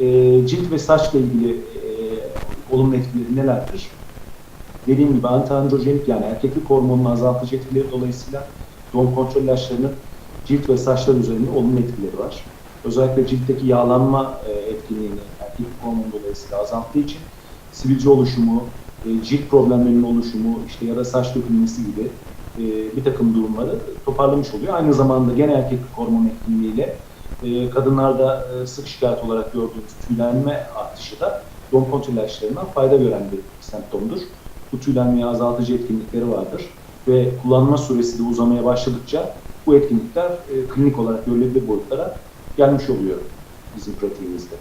e, cilt ve saçla ilgili e, olumlu etkileri nelerdir? Dediğim gibi antiandrojenik yani erkeklik hormonunu azaltıcı etkileri dolayısıyla doğum kontrol ilaçlarının cilt ve saçlar üzerinde olumlu etkileri var. Özellikle ciltteki yağlanma e, etkinliğini erkeklik hormonu dolayısıyla azalttığı için sivilce oluşumu, e, cilt problemlerinin oluşumu işte ya da saç dökülmesi gibi e, bir takım durumları toparlamış oluyor. Aynı zamanda gene erkeklik hormonu etkinliğiyle e, kadınlarda e, sık şikayet olarak gördüğümüz tüylenme artışı da doğum kontrol ilaçlarından fayda gören bir semptomdur. Bu tüylenmeyi azaltıcı etkinlikleri vardır ve kullanma süresi de uzamaya başladıkça bu etkinlikler e, klinik olarak görülebilir boyutlara gelmiş oluyor bizim pratiğimizde.